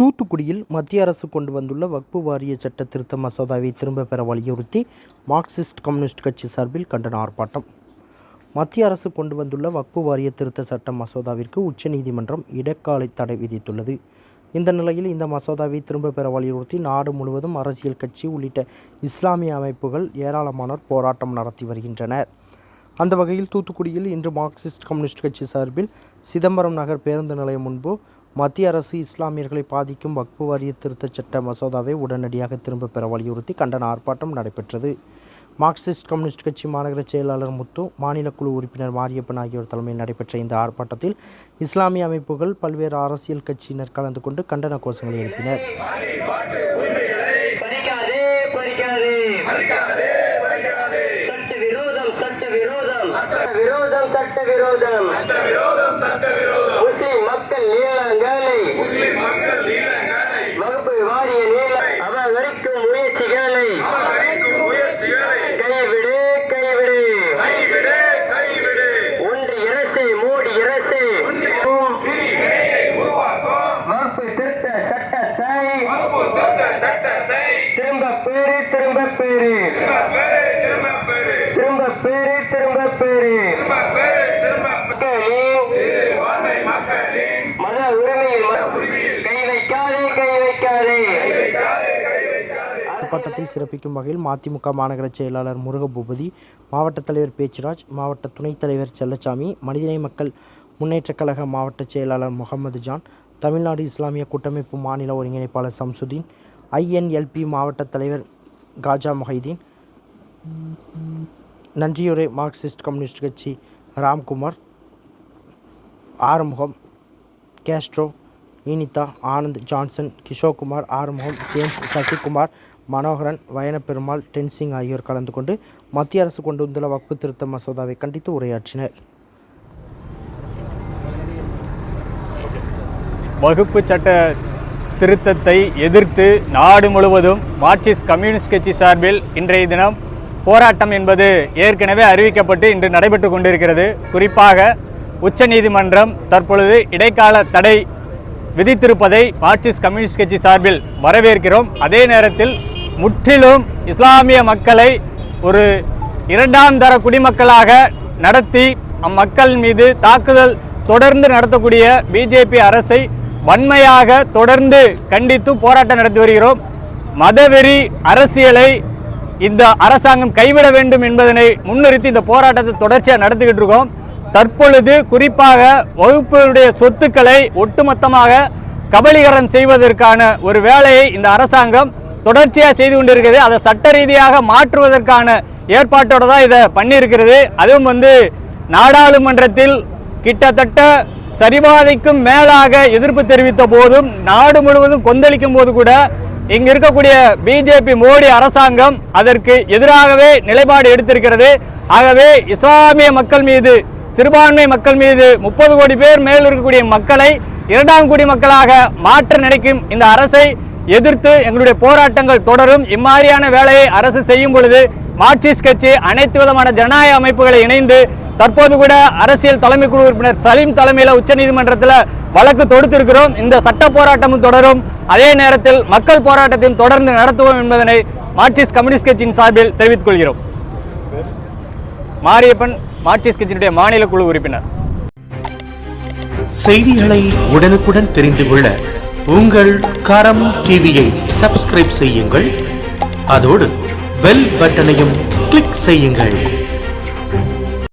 தூத்துக்குடியில் மத்திய அரசு கொண்டு வந்துள்ள வக்பு வாரிய சட்ட திருத்த மசோதாவை திரும்ப பெற வலியுறுத்தி மார்க்சிஸ்ட் கம்யூனிஸ்ட் கட்சி சார்பில் கண்டன ஆர்ப்பாட்டம். மத்திய அரசு கொண்டு வந்துள்ள வக்பு வாரிய திருத்த சட்ட மசோதாவிற்கு உச்சநீதிமன்றம் இடைக்கால தடை விதித்துள்ளது. இந்த நிலையில் இந்த மசோதாவை திரும்ப பெற வலியுறுத்தி நாடு முழுவதும் அரசியல் கட்சி உள்ளிட்ட இஸ்லாமிய அமைப்புகள் ஏராளமானோர் போராட்டம் நடத்தி வருகின்றனர். அந்த வகையில் தூத்துக்குடியில் இன்று மார்க்சிஸ்ட் கம்யூனிஸ்ட் கட்சி சார்பில் சிதம்பரம் நகர் பேருந்து நிலையம் முன்பு மத்திய அரசு இஸ்லாமியர்களை பாதிக்கும் வக்பு வாரிய திருத்தச் சட்ட மசோதாவை உடனடியாக திரும்பப் பெற வலியுறுத்தி கண்டன ஆர்ப்பாட்டம் நடைபெற்றது. மார்க்சிஸ்ட் கம்யூனிஸ்ட் கட்சி மாநகர செயலாளர் முத்து மாநில குழு உறுப்பினர் மாரியப்பன் ஆகியோர் தலைமையில் நடைபெற்ற இந்த ஆர்ப்பாட்டத்தில் இஸ்லாமிய அமைப்புகள் பல்வேறு அரசியல் கட்சியினர் கலந்து கொண்டு கண்டன கோஷங்களை எழுப்பினர். சட்ட விரோதம் சட்ட விரோதம். சட்ட விரோதம் சட்ட விரோதம் முஸ்லிம் மக்கள் நீளங்களை வகுப்பு வாரிய நீள அபகரிக்கும் முயற்சிகளை கைவிடு கைவிடு ஒன்றிய அரசு மோடி அரசு வகுப்பு திருத்த சட்டத்தை திரும்ப பேரி திரும்ப பேரி. திரும்ப பேரி திரும்ப பேரி. மத உரிமையில் கை வைக்காதே கை வைக்காதே. பட்டத்தை சிறப்பிக்கும் வகையில் மதிமுக மாநகர செயலாளர் முருகபூபதி மாவட்ட தலைவர் பேச்சுராஜ் மாவட்ட துணைத் தலைவர் செல்லச்சாமி மனிதநேய மக்கள் முன்னேற்றக் கழக மாவட்ட செயலாளர் முகமது ஜான் தமிழ்நாடு இஸ்லாமிய கூட்டமைப்பு மாநில ஒருங்கிணைப்பாளர் சம்சுதீன் ஐஎன்எல்பி மாவட்ட தலைவர் காஜா மொஹைதீன் நன்றியுரை மார்க்சிஸ்ட் கம்யூனிஸ்ட் கட்சி Ramkumar Arumugam Castro Enitha Anand Johnson Kishokumar Arumugam James Sasikumar Manoharan Vayanaperumal Tenzing ஆகியோர் கலந்து கொண்டு மத்திய அரசு கொண்டு வந்துள்ள வக்பு திருத்த மசோதாவை கண்டித்து உரையாற்றினர். வகுப்பு சட்ட திருத்தத்தை எதிர்த்து நாடு முழுவதும் மார்க்சிஸ்ட் கம்யூனிஸ்ட் கட்சி சார்பில் இன்றைய தினம் போராட்டம் என்பது ஏற்கனவே அறிவிக்கப்பட்டு இன்று நடைபெற்று கொண்டிருக்கிறது. குறிப்பாக உச்சநீதிமன்றம் தற்பொழுது இடைக்கால தடை விதித்திருப்பதை மார்க்சிஸ்ட் கம்யூனிஸ்ட் கட்சி சார்பில் வரவேற்கிறோம். அதே நேரத்தில் முற்றிலும் இஸ்லாமிய மக்களை ஒரு இரண்டாம் தர குடிமக்களாக நடத்தி அம்மக்கள் மீது தாக்குதல் தொடர்ந்து நடத்தக்கூடிய பிஜேபி அரசை வன்மையாக தொடர்ந்து கண்டித்து போராட்டம் நடத்தி வருகிறோம். மதவெறி அரசியலை இந்த அரசாங்கம் கைவிட வேண்டும் என்பதனை முன்னிறுத்தி இந்த போராட்டத்தை தொடர்ச்சியாக நடத்திக்கிட்டு இருக்கோம். தற்பொழுது குறிப்பாக வகுப்புடைய சொத்துக்களை ஒட்டுமொத்தமாக கபலீகரம் செய்வதற்கான ஒரு வேலையை இந்த அரசாங்கம் தொடர்ச்சியாக செய்து கொண்டிருக்கிறது. அதை சட்ட ரீதியாக மாற்றுவதற்கான ஏற்பாட்டோடு தான் இதை பண்ணியிருக்கிறது. அதுவும் வந்து நாடாளுமன்றத்தில் கிட்டத்தட்ட சரிபாதைக்கும் மேலாக எதிர்ப்பு தெரிவித்த போதும் நாடு முழுவதும் கொந்தளிக்கும் போது கூட இங்க இருக்கக்கூடிய பிஜேபி மோடி அரசாங்கம் அதற்கு எதிராகவே நிலைப்பாடு எடுத்திருக்கிறது. ஆகவே இஸ்லாமிய மக்கள் மீது சிறுபான்மை மக்கள் மீது முப்பது கோடி பேர் மேல் இருக்கக்கூடிய மக்களை இரண்டாம் குடி மக்களாக மாற்ற நினைக்கும் இந்த அரசை எதிர்த்து எங்களுடைய போராட்டங்கள் தொடரும். இம்மாதிரியான வேலையை அரசு செய்யும் பொழுது மார்க்சிஸ்ட் கட்சி அனைத்து விதமான ஜனநாயக அமைப்புகளை இணைந்து தற்போது கூட அரசியல் தலைமை குழு உறுப்பினர் சலீம் தலைமையில் உச்சநீதிமன்றத்தில் வழக்கு தொடுத்திருக்கிறோம். இந்த சட்ட போராட்டமும் தொடரும். அதே நேரத்தில் மக்கள் போராட்டத்தையும் தொடர்ந்து நடத்துவோம் என்பதனை மார்க்சிஸ்ட் கம்யூனிஸ்ட் கட்சியின் சார்பில் தெரிவித்துக் கொள்கிறோம். மாரியப்பன் மார்க்சிஸ்ட் கட்சியினுடைய மாநில குழு உறுப்பினர். செய்திகளை உடனுக்குடன் தெரிந்து கொள்ள உங்கள் கரம் டிவியை சப்ஸ்கிரைப் செய்யுங்கள். அதோடு பெல் பட்டனையும் கிளிக் செய்யுங்கள்.